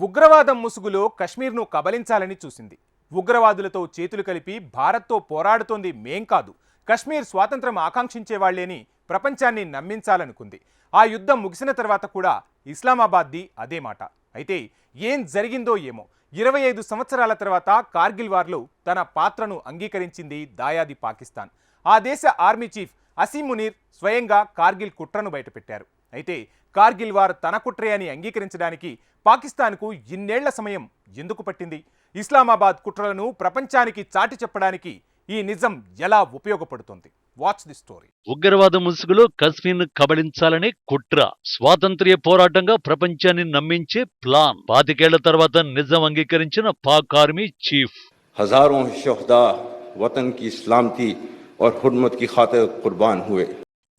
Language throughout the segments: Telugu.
ఉగ్రవాదం ముసుగులో కశ్మీర్ను కబలించాలని చూసింది. ఉగ్రవాదులతో చేతులు కలిపి భారత్తో పోరాడుతోంది మేం కాదు. కశ్మీర్ స్వాతంత్రం ఆకాంక్షించేవాళ్ళేని ప్రపంచాన్ని నమ్మించాలనుకుంది. ఆ యుద్ధం ముగిసిన తర్వాత కూడా ఇస్లామాబాద్ది అదే మాట. అయితే ఏం జరిగిందో ఏమో. ఇరవై ఐదు సంవత్సరాల తర్వాత కార్గిల్ వార్లో తన పాత్రను అంగీకరించింది దాయాది పాకిస్తాన్. ఆ దేశ ఆర్మీ చీఫ్ అసీం మునీర్ స్వయంగా కార్గిల్ కుట్రను బయటపెట్టారు. అయితే కార్గిల్ వార్ తన కుట్రే అని అంగీకరించడానికి పాకిస్తాన్కు ఇన్నేళ్ల సమయం ఎందుకు పట్టింది ఇస్లామాబాద్ కుట్రలను ప్రపంచానికి చాటి చెప్పడానికి ఈ నిజం ఎలా ఉపయోగపడుతుంది వాచ్ ది స్టోరీ ఉగ్రవాద ముసుగులో కశ్మీర్ను కబళించాలనే కుట్ర స్వాతంత్ర్య పోరాటంగా ప్రపంచాన్ని నమ్మించే ప్లాన్ పాతికేళ్ల తర్వాత నిజం అంగీకరించిన పాక్ ఆర్మీ చీఫ్ हजारों शहदा वतन की सलामती और हुर्मत की खातिर कुर्बान हुए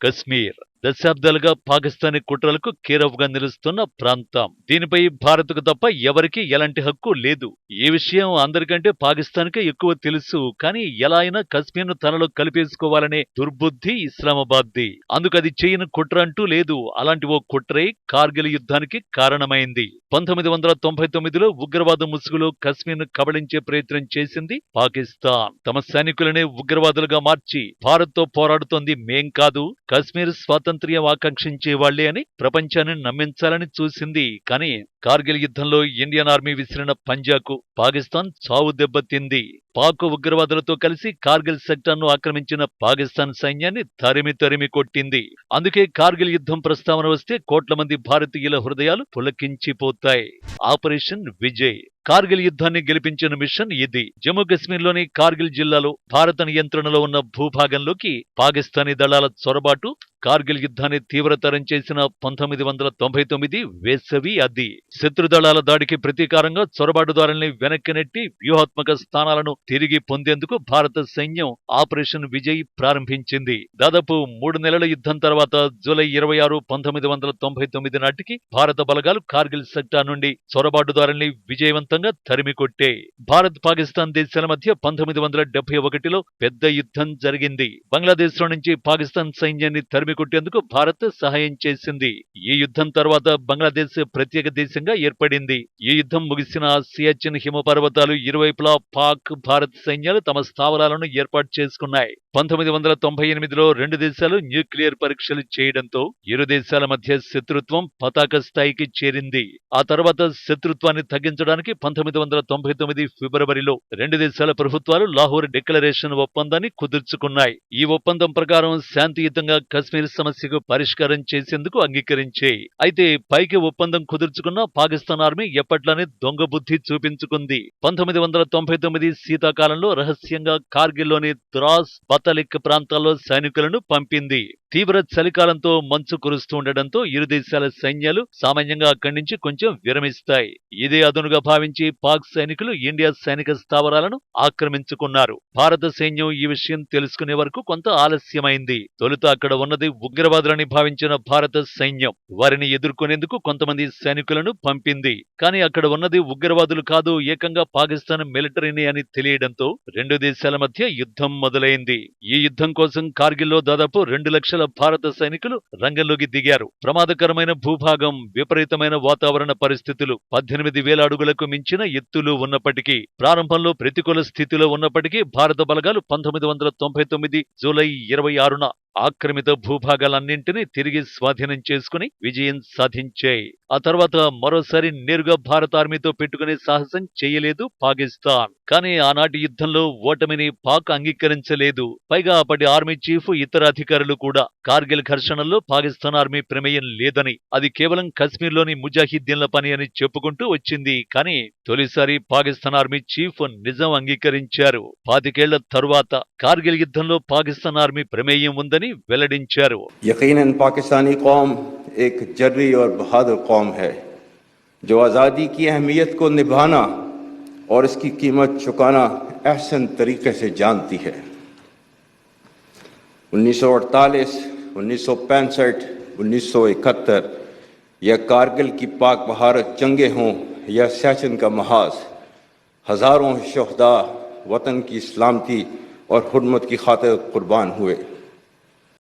కశ్మీర్ దశాబ్దాలుగా పాకిస్తానీ కుట్రలకు కేరఫ్గా నిలుస్తున్న ప్రాంతం. దీనిపై భారత్కు తప్ప ఎవరికీ ఎలాంటి హక్కు లేదు. ఈ విషయం అందరికంటే పాకిస్తాన్కే ఎక్కువ తెలుసు. కానీ ఎలా అయినా కశ్మీర్ను తనలో కలిపేసుకోవాలనే దుర్బుద్ధి ఇస్లామాబాద్ది. అందుకు అది చేయని కుట్ర అంటూ లేదు. అలాంటి ఓ కుట్రే కార్గిల్ యుద్ధానికి కారణమైంది. పంతొమ్మిది వందల తొంభై తొమ్మిదిలో ఉగ్రవాద ముసుగులో కశ్మీర్ను కబళించే ప్రయత్నం చేసింది పాకిస్తాన్. తమ సైనికులనే ఉగ్రవాదులుగా మార్చి భారత్తో పోరాడుతోంది మేం కాదు కశ్మీర్ స్వాతంత్ర్యం ఆకాంక్షించే వాళ్ళే అని ప్రపంచాన్ని నమ్మించాలని చూసింది. కానీ కార్గిల్ యుద్ధంలో ఇండియన్ ఆర్మీ విసిరిన పంజాకు పాకిస్తాన్ చావు దెబ్బతింది పాక్ ఉగ్రవాదులతో కలిసి కార్గిల్ సెక్టార్ను ఆక్రమించిన పాకిస్తాన్ సైన్యాన్ని తరిమి తరిమి కొట్టింది. అందుకే కార్గిల్ యుద్ధం ప్రస్తావన వస్తే కోట్ల మంది భారతీయుల హృదయాలు పులకించిపోతాయి. ఆపరేషన్ విజయ్. కార్గిల్ యుద్ధాన్ని గెలిపించిన మిషన్ ఇది. జమ్మూ కాశ్మీర్లోని కార్గిల్ జిల్లాలో భారత నియంత్రణలో ఉన్న భూభాగంలోకి పాకిస్తానీ దళాల చొరబాటు కార్గిల్ యుద్ధాన్ని తీవ్రతరం చేసిన పంతొమ్మిది వందల తొంభై తొమ్మిది వేసవి అది. శత్రుదళాల దాడికి ప్రతీకారంగా చొరబాటుదారుల్ని వెనక్కి నెట్టి వ్యూహాత్మక స్థానాలను తిరిగి పొందేందుకు భారత సైన్యం ఆపరేషన్ విజయ్ ప్రారంభించింది. దాదాపు మూడు నెలల యుద్ధం తర్వాత జూలై ఇరవై ఆరు పంతొమ్మిది వందల తొంభై తొమ్మిది నాటికి భారత బలగాలు కార్గిల్ సెక్టార్ నుండి చొరబాటుదారుల్ని విజయవంతంగా తరిమికొట్టే భారత్ పాకిస్తాన్ దేశాల మధ్య పంతొమ్మిది వందల డెబ్బై ఒకటిలో పెద్ద యుద్ధం జరిగింది. బంగ్లాదేశ్లో నుంచి పాకిస్తాన్ సైన్యాన్ని తరిమికొట్టేందుకు భారత్ సహాయం చేసింది. ఈ యుద్ధం తర్వాత బంగ్లాదేశ్ ప్రత్యేక దేశంగా ఏర్పడింది. ఈ యుద్ధం ముగిసిన సియాచిన్ హిమపర్వతాలు ఇరువైపులా పాక్ భారత్ సైన్యాలు తమ స్థావరాలను ఏర్పాటు చేసుకున్నాయి. పంతొమ్మిది వందల తొంభై ఎనిమిదిలో రెండు దేశాలు న్యూక్లియర్ పరీక్షలు చేయడంతో ఇరు దేశాల మధ్య శత్రుత్వం పతాక స్థాయికి చేరింది. ఆ తర్వాత శత్రుత్వాన్ని తగ్గించడానికి పంతొమ్మిది వందల తొంభై తొమ్మిది ఫిబ్రవరిలో రెండు దేశాల ప్రభుత్వాలు లాహోర్ డిక్లరేషన్ ఒప్పందాన్ని కుదుర్చుకున్నాయి. ఈ ఒప్పందం ప్రకారం శాంతియుతంగా కశ్మీర్ సమస్యకు పరిష్కారం చేసేందుకు అంగీకరించాయి. అయితే పైకి ఒప్పందం కుదుర్చుకున్న పాకిస్తాన్ ఆర్మీ ఎప్పట్లానే దొంగ బుద్ధి చూపించుకుంది. పంతొమ్మిది వందల తొంభై తొమ్మిది శీతాకాలంలో రహస్యంగా కార్గిల్లోని ద్రాస్ బతలిక్ ప్రాంతాల్లో సైనికులను పంపింది. తీవ్ర చలికాలంతో మంచు కురుస్తుండటంతో ఇరు దేశాల సైన్యాలు సామాన్యంగా అక్కడి నుంచి కొంచెం విరమిస్తాయి. ఇదే అదునుగా భావించి పాక్ సైనికులు ఇండియా సైనిక స్థావరాలను ఆక్రమించుకున్నారు. భారత సైన్యం ఈ విషయం తెలుసుకునే వరకు కొంత ఆలస్యమైంది. తొలుత అక్కడ ఉన్నది ఉగ్రవాదులని భావించిన భారత సైన్యం. వారిని ఎదుర్కొనేందుకు కొంతమంది సైనికులను పంపింది. కానీ అక్కడ ఉన్నది ఉగ్రవాదులు కాదు ఏకంగా పాకిస్తాన్ మిలిటరీని అని తెలియడంతో రెండు దేశాల మధ్య యుద్ధం మొదలైంది. ఈ యుద్ధం కోసం కార్గిల్లో దాదాపు రెండు లక్షల భారత సైనికులు రంగంలోకి దిగారు. ప్రమాదకరమైన భూభాగం విపరీతమైన వాతావరణ పరిస్థితులు పద్దెనిమిది వేల అడుగులకు మించిన ఎత్తులు ఉన్నప్పటికీ ప్రారంభంలో ప్రతికూల స్థితిలో ఉన్నప్పటికీ భారత బలగాలు పంతొమ్మిది వందల తొంభై తొమ్మిది జూలై ఇరవై ఆరున ఆక్రమిత భూభాగాలన్నింటినీ తిరిగి స్వాధీనం చేసుకుని విజయం సాధించాయి ఆ తర్వాత మరోసారి నేరుగా భారత ఆర్మీతో పెట్టుకునే సాహసం చేయలేదు పాకిస్తాన్. కానీ ఆనాటి యుద్ధంలో ఓటమిని పాక్ అంగీకరించలేదు. పైగా అప్పటి ఆర్మీ చీఫ్ ఇతర అధికారులు కూడా కార్గిల్ ఘర్షణల్లో పాకిస్తాన్ ఆర్మీ ప్రమేయం లేదని అది కేవలం కశ్మీర్లోని ముజాహిద్దీన్ల పని అని చెప్పుకుంటూ వచ్చింది. కానీ తొలిసారి పాకిస్తాన్ ఆర్మీ చీఫ్ నిజం అంగీకరించారు. పాతికేళ్ళ తరువాత కార్గిల్ యుద్ధంలో పాకిస్తాన్ ఆర్మీ ప్రమేయం ఉందని مدنی ویلڈنچر وہ یقیناً پاکستانی قوم ایک جری اور بہادر قوم ہے، جو آزادی کی اہمیت کو نبھانا اور اس کی قیمت چکانا احسن طریقے سے جانتی ہے۔ انیس سو اڑتالیس، انیس سو پینسٹھ، انیس سو اکہتر، یا کارگل کی پاک بھارت چنگے ہوں یا سیشن کا محاذ، ہزاروں شہدا وطن کی سلامتی اور حرمت کی خاطر قربان ہوئے۔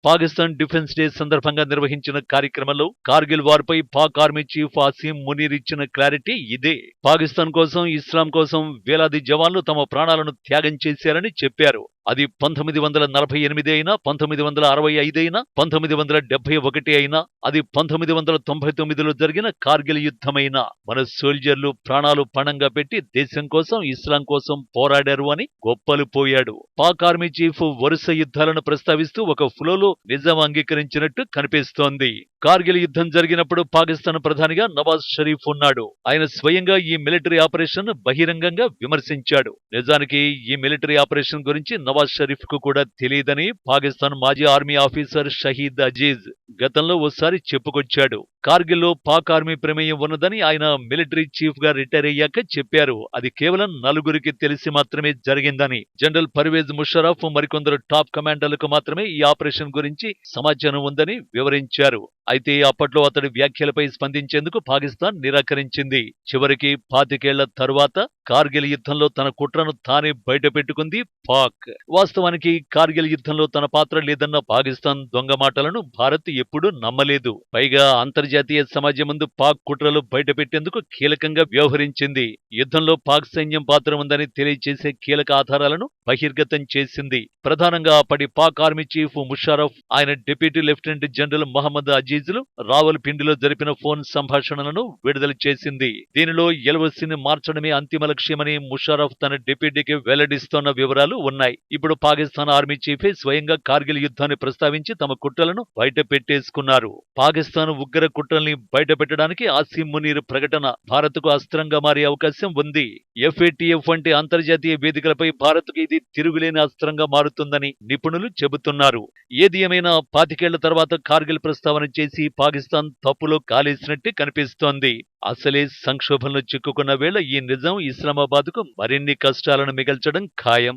పాకిస్తాన్ డిఫెన్స్ డే సందర్భంగా నిర్వహించిన కార్యక్రమంలో కార్గిల్ వార్పై పాక్ ఆర్మీ చీఫ్ ఆసిం మునీర్ ఇచ్చిన క్లారిటీ ఇదే. పాకిస్తాన్ కోసం ఇస్లాం కోసం వేలాది జవాన్లు తమ ప్రాణాలను త్యాగం చేశారని చెప్పారు. అది పంతొమ్మిది వందల నలభై ఎనిమిది అయినా పంతొమ్మిది వందల అరవై ఐదు అయినా పంతొమ్మిది వందల డెబ్బై ఒకటి అయినా అది పంతొమ్మిది వందల తొంభై తొమ్మిదిలో జరిగిన కార్గిల్ యుద్ధమైనా. మన సోల్జర్లు ప్రాణాలు పణంగా పెట్టి దేశం కోసం ఇస్లాం కోసం పోరాడారు అని గొప్పలు పోయాడు. పాక్ ఆర్మీ చీఫ్ వరుస యుద్ధాలను ప్రస్తావిస్తూ ఒక ఫ్లోలో నిజం అంగీకరించినట్టు కనిపిస్తోంది. కార్గిల్ యుద్ధం జరిగినప్పుడు పాకిస్తాన్ ప్రధానిగా నవాజ్ షరీఫ్ ఉన్నాడు. ఆయన స్వయంగా ఈ మిలిటరీ ఆపరేషన్ బహిరంగంగా విమర్శించాడు. నిజానికి ఈ మిలిటరీ ఆపరేషన్ గురించి నవాజ్ షరీఫ్కు కూడా తెలియదని పాకిస్తాన్ మాజీ ఆర్మీ ఆఫీసర్ షహీద్ అజీజ్ గతంలో ఓసారి చెప్పుకొచ్చాడు. కార్గిల్లో పాక్ ఆర్మీ ప్రమేయం ఉన్నదని ఆయన మిలిటరీ చీఫ్గా రిటైర్ అయ్యాక చెప్పారు. అది కేవలం నలుగురికి తెలిసి మాత్రమే జరిగిందని. జనరల్ పర్వేజ్ ముషరఫ్ మరికొందరు టాప్ కమాండర్లకు మాత్రమే ఈ ఆపరేషన్ గురించి సమాచారం ఉందని వివరించారు. అయితే అప్పట్లో అతడి వ్యాఖ్యలపై స్పందించేందుకు పాకిస్తాన్ నిరాకరించింది. చివరికి పాతికేళ్ళ తరువాత కార్గిల్ యుద్ధంలో తన కుట్రను తానే బయటపెట్టుకుంది పాక్. వాస్తవానికి కార్గిల్ యుద్ధంలో తన పాత్ర లేదన్న పాకిస్తాన్ దొంగ మాటలను భారత్ ఎప్పుడూ నమ్మలేదు. పైగా అంతర్జాతీయ సమాజం ముందు పాక్ కుట్రలు బయటపెట్టేందుకు కీలకంగా వ్యవహరించింది. యుద్ధంలో పాక్ సైన్యం పాత్ర ఉందని తెలియజేసే కీలక ఆధారాలను బహిర్గతం చేసింది. ప్రధానంగా అప్పటి పాక్ ఆర్మీ చీఫ్ ముషారఫ్ ఆయన డిప్యూటీ లెఫ్టినెంట్ జనరల్ మహమ్మద్ అజీజ్లు రావల్పిండిలో జరిపిన ఫోన్ సంభాషణలను విడుదల చేసింది. దీనిలో ఎలవసిని మార్చడమే అంతిమ లక్ష్యమని ముషారఫ్ తన డిప్యూటీకి వెల్లడిస్తోన్న వివరాలు ఉన్నాయి. ఇప్పుడు పాకిస్తాన్ ఆర్మీ చీఫే స్వయంగా కార్గిల్ యుద్ధాన్ని ప్రస్తావించి తమ కుట్రలను బయట పెట్టేసుకున్నారు పాకిస్తాన్ ఉగ్ర కుట్రల్ని బయట పెట్టడానికి ఆసిం మునీర్ ప్రకటన భారత్కు అస్త్రంగా మారే అవకాశం ఉంది. ఎఫ్ఏటిఎఫ్ వంటి అంతర్జాతీయ వేదికలపై భారత్కు ఇది తిరుగులేని అస్త్రంగా మారుతుందని నిపుణులు చెబుతున్నారు. ఏది ఏమైనా పాతికేళ్ళ తర్వాత కార్గిల్ ప్రస్తావన చేసి పాకిస్తాన్ తప్పులో కాలేసినట్టు కనిపిస్తోంది. అసలే సంక్షోభంలో చిక్కుకున్న వేళ ఈ నిజం ఇస్లామాబాద్కు మరిన్ని కష్టాలను మిగల్చడం ఖాయం.